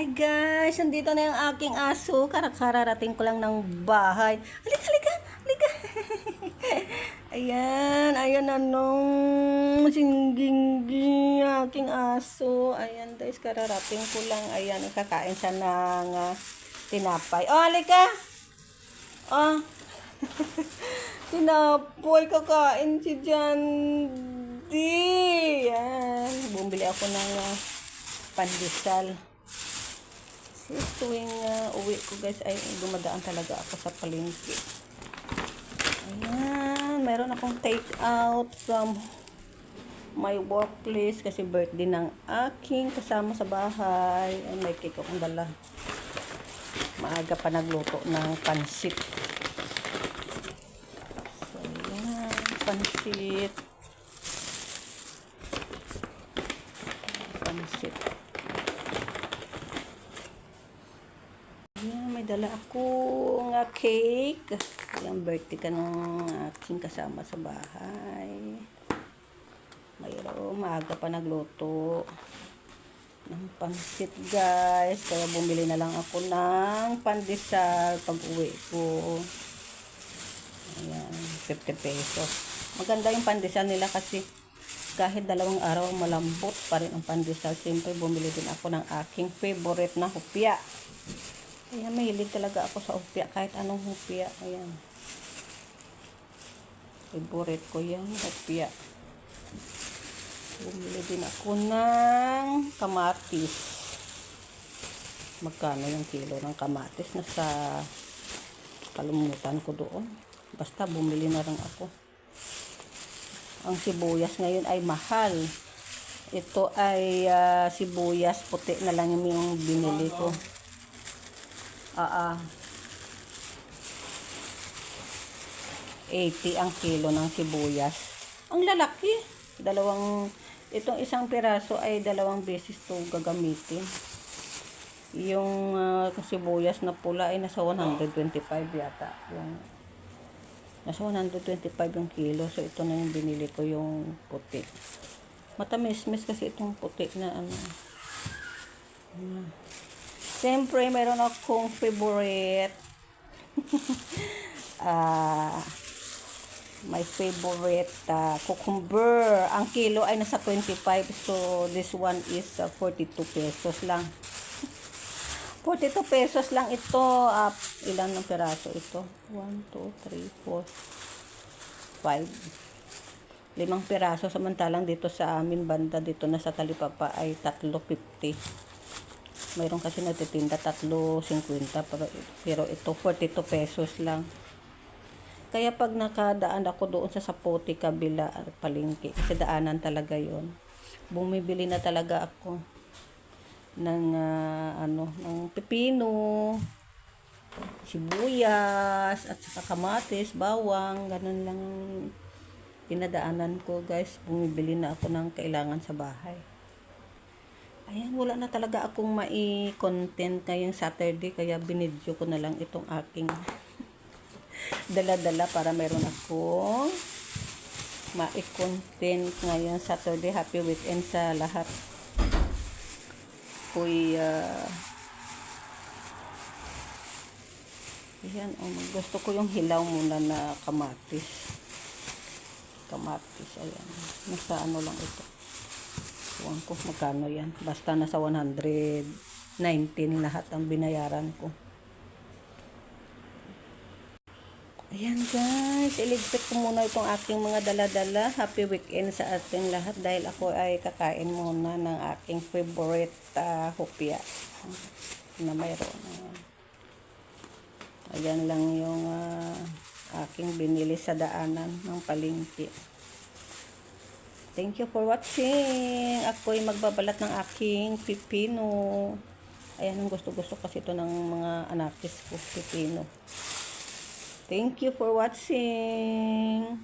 Hi guys, nandito na yung aking aso. Karakararating ko lang ng bahay. Halika, halika, halika. ayan, ayan na nung singginggi aking aso. Ayan guys, kararating ko lang. Ayan, kakain siya ng ah, tinapay. Oh, halika. Oh. tinapay, kakain si Jandy. Ayan, bumili ako ng ah, pandesal. Kasi tuwing uh, uwi ko guys ay dumadaan talaga ako sa palengke. Ayan, meron akong take out from my workplace kasi birthday ng aking kasama sa bahay. Ay, may cake akong dala. Maaga pa nagluto ng pansit. So, ayan, pansit. Pansit. Ayan, may dala akong uh, cake. Yung birthday ka ng aking kasama sa bahay. Mayroon, maaga pa nagluto ng pansit guys. Kaya bumili na lang ako ng pandesal pag uwi ko. Ayan, 50 pesos. Maganda yung pandesal nila kasi kahit dalawang araw malambot pa rin ang pandesal. Siyempre bumili din ako ng aking favorite na hupya. Ayan, mahilig talaga ako sa hupya. Kahit anong hupya. Ayan. Favorite ko yan, hupya. Bumili din ako ng kamatis. Magkano yung kilo ng kamatis? Nasa kalumutan ko doon. Basta bumili na lang ako. Ang sibuyas ngayon ay mahal. Ito ay ah, sibuyas puti na lang yung binili ko. Ah, ah. 80 ang kilo ng sibuyas. Ang lalaki. Dalawang, itong isang piraso ay dalawang beses to gagamitin. Yung ah, sibuyas na pula ay nasa 125 yata. Yung, nasa 125 yung kilo. So, ito na yung binili ko yung puti. Matamis-mis kasi itong puti na ano. Hmm. Siyempre, meron akong favorite. Ah, my favorite ah, cucumber. Ang kilo ay nasa 25. So, this one is ah, 42 pesos lang. 42 pesos lang ito. Ah, ilan ng peraso ito? 1, 2, 3, 4, 5. Limang peraso. Samantalang dito sa amin banda, dito na sa Talipapa ay 3.50 mayroon kasi natitinda 3.50 pero, pero ito 42 pesos lang. Kaya pag nakadaan ako doon sa Sapote kabila palengke kasi daanan talaga yon bumibili na talaga ako ng ah, ano ng pepino sibuyas at saka kamatis bawang ganun lang pinadaanan ko guys. Bumibili na ako ng kailangan sa bahay Ayan, wala na talaga akong mai-content ngayong Saturday, kaya binidyo ko na lang itong aking dala-dala para meron akong mai-content ngayong Saturday. Happy weekend sa lahat. Kuy, uh, ayan, oh, gusto ko yung hilaw muna na kamatis. Kamatis, ayan. Nasa ano lang ito. Ewan ko magkano yan. Basta nasa 119 lahat ang binayaran ko. Ayan guys, iligpit ko muna itong aking mga dala-dala. Happy weekend sa ating lahat dahil ako ay kakain muna ng aking favorite uh, hopya na mayroon. Ayan lang yung uh, aking binili sa daanan ng palengke. Thank you for watching. Ako ay magbabalat ng aking pipino. Ayan, ang gusto-gusto kasi ito ng mga anakis ko, pipino. Thank you for watching.